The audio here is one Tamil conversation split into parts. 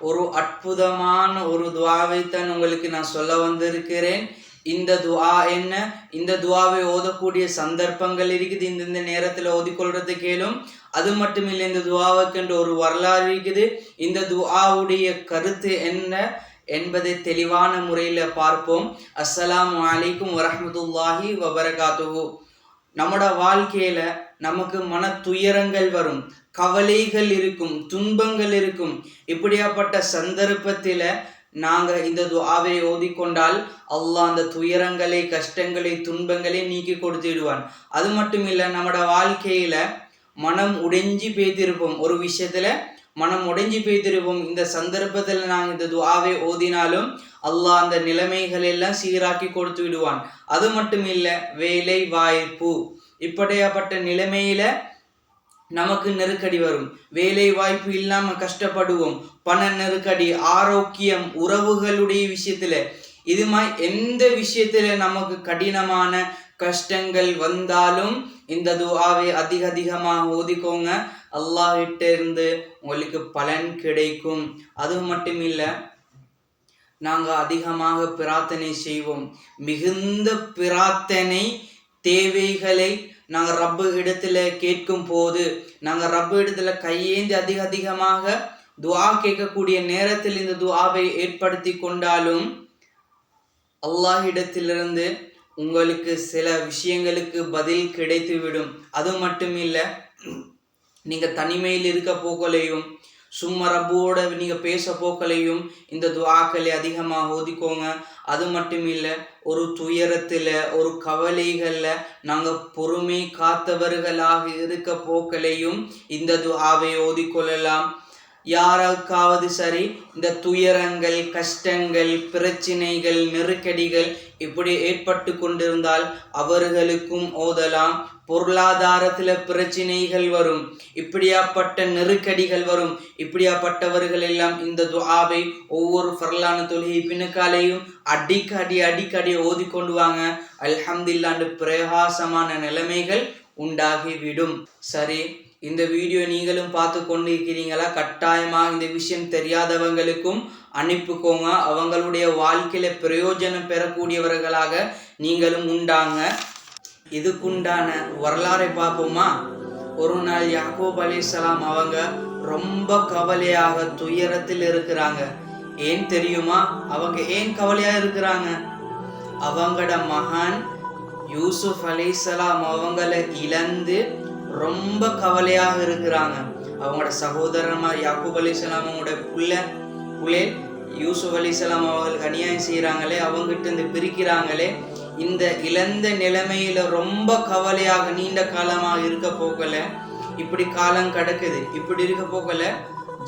ஒரு அற்புதமான ஒரு துவாவைத்தான் உங்களுக்கு நான் சொல்ல வந்திருக்கிறேன். இந்த துவா என்ன? இந்த துவாவை ஓதக்கூடிய சந்தர்ப்பங்கள் இருக்குது. இந்த இந்த நேரத்தில் ஓதிக்கொள்றது கேளும். அது மட்டும் இல்லை இந்த துஆவுக்கென்று ஒரு வரலாறு இருக்குது. இந்த துவாவுடைய கருத்து என்ன என்பதை தெளிவான முறையில் பார்ப்போம். அஸ்ஸலாம் அலைக்கும் வரமத்துல்லாஹி வபரகாத்துஹு. நம்மோட வாழ்க்கையில நமக்கு மன துயரங்கள் வரும். கவலைகள் இருக்கும் துன்பங்கள் இருக்கும். இப்படியாப்பட்ட சந்தர்ப்பத்தில நாங்க இந்த துஆவை ஓதிக்கொண்டால் அல்லாஹ் அந்த துயரங்களை கஷ்டங்களை துன்பங்களை நீக்கி கொடுத்துடுவான். அது மட்டும் இல்லை நம்மட வாழ்க்கையில மனம் உடைஞ்சி பேத்திருப்போம். ஒரு விஷயத்துல மனம் உடைஞ்சி பேத்திருப்போம் இந்த சந்தர்ப்பத்தில் நாங்கள் இந்த துவாவை ஓதினாலும் அல்லாஹ் அந்த நிலைமைகள் எல்லாம் சீராக்கி கொடுத்து விடுவான். அது மட்டும் இல்லை வேலை வாய்ப்பு. இப்படியாப்பட்ட நிலைமையில நமக்கு நெருக்கடி வரும். வேலை வாய்ப்பு இல்லாம கஷ்டப்படுவோம். பண நெருக்கடி ஆரோக்கியம் உறவுகளுடைய விஷயத்துல. இது மாதிரி எந்த விஷயத்துல நமக்கு கடினமான கஷ்டங்கள் வந்தாலும் இந்த துஆவை அதிக அதிகமாக ஓதிக்கோங்க. அல்லாஹிட்ட இருந்து உங்களுக்கு பலன் கிடைக்கும். அது மட்டும் இல்லை நாங்கள் அதிகமாக பிரார்த்தனை செய்வோம். மிகுந்த பிரார்த்தனை தேவைகளை நாங்கள் ரப்பு இடத்துல கேட்கும் போது நாங்கள் ரப்பு இடத்துல கையேந்தி அதிக அதிகமாக துவா கேட்கக்கூடிய நேரத்தில் இந்த துவாவை ஏற்படுத்தி கொண்டாலும் அல்லாஹ் இடத்திலிருந்து உங்களுக்கு சில விஷயங்களுக்கு பதில் கிடைத்துவிடும். அது மட்டும் இல்லை நீங்கள் தனிமையில் இருக்க போக்கலையும் சும்மா ரப்போட நீங்கள் பேச போக்கலையும் இந்த துவாக்களை அதிகமாக ஓதிக்கோங்க அது மட்டும் இல்லை ஒரு துயரத்தில் ஒரு கவலைகளில் நாங்கள் பொறுமை காத்தவர்களாக இருக்க போக்கலையும் இந்த துவாவை ஓதிக்கொள்ளலாம் யாருக்காவது சரி இந்த துயரங்கள் கஷ்டங்கள் பிரச்சினைகள் நெருக்கடிகள் இப்படி ஏற்பட்டு கொண்டிருந்தால் அவர்களுக்கும் ஓதலாம். பொருளாதாரத்தில் பிரச்சினைகள் வரும் இப்படியாப்பட்ட நெருக்கடிகள் வரும் இப்படியாப்பட்டவர்கள் எல்லாம் இந்த துஆவை ஒவ்வொரு ஃபர்லான தொழுகை பின்னுக்காலையும் அடிக்கடி அடிக்கடி ஓதிக்கொண்டு வாங்க. அல்ஹம்தில்லாண்டு பிரகாசமான நிலைமைகள் உண்டாகிவிடும். சரி இந்த வீடியோ நீங்களும் பார்த்து கொண்டு இருக்கிறீங்களா கட்டாயமாக இந்த விஷயம் தெரியாதவங்களுக்கும் அனுப்பிக்கோங்க. அவங்களுடைய வாழ்க்கையில் பிரயோஜனம் பெறக்கூடியவர்களாக நீங்களும் உண்டாங்க. இதுக்குண்டான வரலாறை பார்ப்போமா? ஒரு நாள் யாக்கூப் அலிசலாம் அவங்க ரொம்ப கவலையாக துயரத்தில் இருக்கிறாங்க. ஏன் தெரியுமா? அவங்க ஏன் கவலையாக இருக்கிறாங்க? அவங்களோட மகன் யூசுப் அலிசலாம் அவங்கள இழந்து ரொம்ப கவலையாக இருக்கிறாங்க. அவங்களோட சகோதரமாக யாக்கூப் அலிசலாம் அவங்களோட புள்ள புலே யூசுப் அலிசலாம் அவங்களுக்கு அநியாயம் செய்கிறாங்களே அவங்ககிட்ட இருந்து பிரிக்கிறாங்களே இந்த இழந்த நிலைமையில் ரொம்ப கவலையாக நீண்ட காலமாக இருக்க போகலை. இப்படி காலம் கிடக்குது. இப்படி இருக்க போகல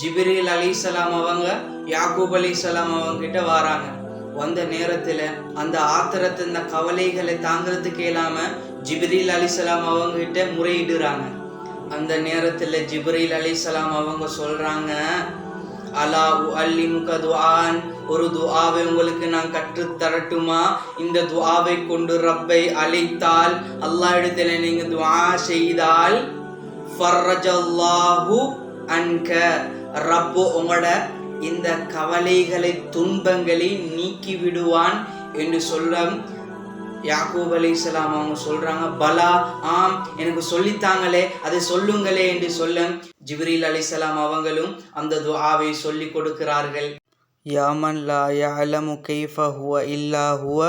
ஜிப்ரீல் அலிசலாம் அவங்க யாக்கூப் அலிசலாம் அவங்க கிட்ட வராங்க. வந்த நேரத்தில் அந்த ஆத்திரத்தை இந்த கவலைகளை தாங்கிறதுக்கு இல்லாமல் ஜிப்ரீல் அலிசலாம் அவங்க கிட்ட முறையிடுறாங்க. அந்த நேரத்தில் ஜிப்ரீல் அலிசலாம் அவங்க சொல்றாங்க அலா அல்லி துஆன். ஒரு துஆவை உங்களுக்கு நான் கற்று தரட்டுமா? இந்த துஆவை கொண்டு ரப்பை அழைத்தால் அல்லாஹ் இடத்துல நீங்க துஆ செய்தால் ஃபர்ரஜல்லாஹு அன்க. ரப்பு உங்களோட இந்த கவலைகளை துன்பங்களை நீக்கி விடுவான் என்று சொல்ல யாக்கூப் அலைஹிஸ்ஸலாம் அவங்க சொல்றாங்க பலா ஆம் எனக்கு சொல்லித்தாங்களே அதை சொல்லுங்களே என்று சொல்ல ஜிப்ரீல் அலைஹிஸ்ஸலாம் அவங்களும் அந்த துஆவை சொல்லி கொடுக்கிறார்கள். யாமன் லா யஅலமு கைஃப ஹுவ இல்லா ஹுவ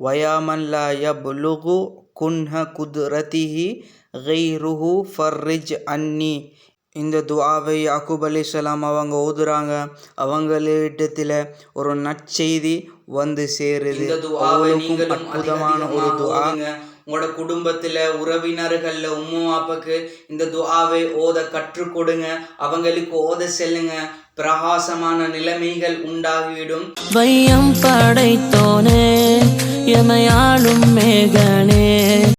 வயாமன் லா யப்லுகு குன்ஹ குத்ரதிஹி கைருஹு ஃபர்ரிஜ் அன்னி இந்த துஆவை யாக்கூப் அலைஹிஸ்ஸலாம் அவங்க ஓதுறாங்க அவங்களிடத்தில் ஒரு நற்செய்தி வந்து சேருது. இந்த துஆவை அவ்வளவுக்கும் நீங்களும் அற்புதமான ஒரு துஆ. ஓதுங்க. உங்களோட குடும்பத்துல உறவினர்கள்ல உம்மு அப்பாக்கு இந்த துஆவை ஓத கற்றுக் கொடுங்க. அவங்களுக்கு ஓத செல்லுங்க. பிரகாசமான நிலைமைகள் உண்டாகிவிடும். வையம் படைத்தோனே எமையாளும் மேகனே.